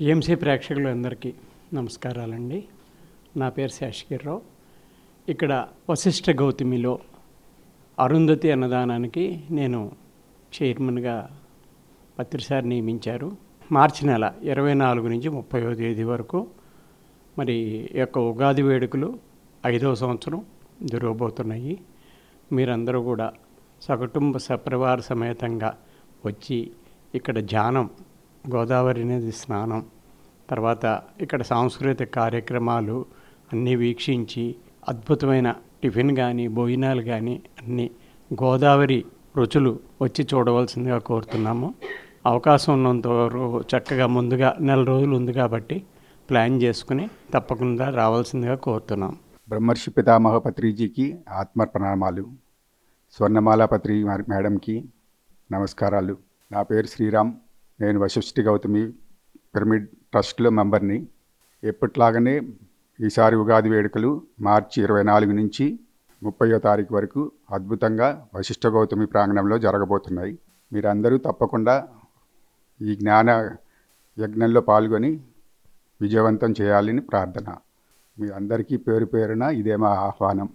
AMC ప్రేక్షకులందరికీ నమస్కారాలండి. నా పేరు శేషగిరిరావు. ఇక్కడ వశిష్ఠ గౌతమిలో అరుంధతి అన్నదానానికి నేను చైర్మన్గా పత్రిసారి నియమించారు. మార్చి నెల ఇరవై నాలుగు నుంచి ముప్పై తేదీ వరకు మరి యొక్క ఉగాది వేడుకలు ఐదవ సంవత్సరం జరగబోతున్నాయి. మీరందరూ కూడా సకుటుంబ సపరివార సమేతంగా వచ్చి ఇక్కడ ధ్యానం గోదావరి అనేది స్నానం. తర్వాత ఇక్కడ సాంస్కృతిక కార్యక్రమాలు అన్నీ వీక్షించి అద్భుతమైన టిఫిన్ కానీ భోజనాలు కానీ అన్నీ గోదావరి రుచులు వచ్చి చూడవలసిందిగా కోరుతున్నాము. అవకాశం ఉన్నంత వరకు చక్కగా ముందుగా నెల రోజులు ఉంది కాబట్టి ప్లాన్ చేసుకుని తప్పకుండా రావాల్సిందిగా కోరుతున్నాం. బ్రహ్మర్షి పితామహ పత్రిజీకి ఆత్మ ప్రణామాలు స్వర్ణమాల పత్రి మేడంకి నమస్కారాలు. నా పేరు శ్రీరామ్. నేను వశిష్ఠి గౌతమి పిరమిడ్ ట్రస్ట్లో మెంబర్ని. ఎప్పట్లాగానే ఈసారి ఉగాది వేడుకలు మార్చి ఇరవై నాలుగు నుంచి ముప్పయో తారీఖు వరకు అద్భుతంగా వశిష్ఠ గౌతమి ప్రాంగణంలో జరగబోతున్నాయి. మీరందరూ తప్పకుండా ఈ జ్ఞాన యజ్ఞంలో పాల్గొని విజయవంతం చేయాలని ప్రార్థన. మీ అందరికీ పేరు పేరున ఇదే మా ఆహ్వానం.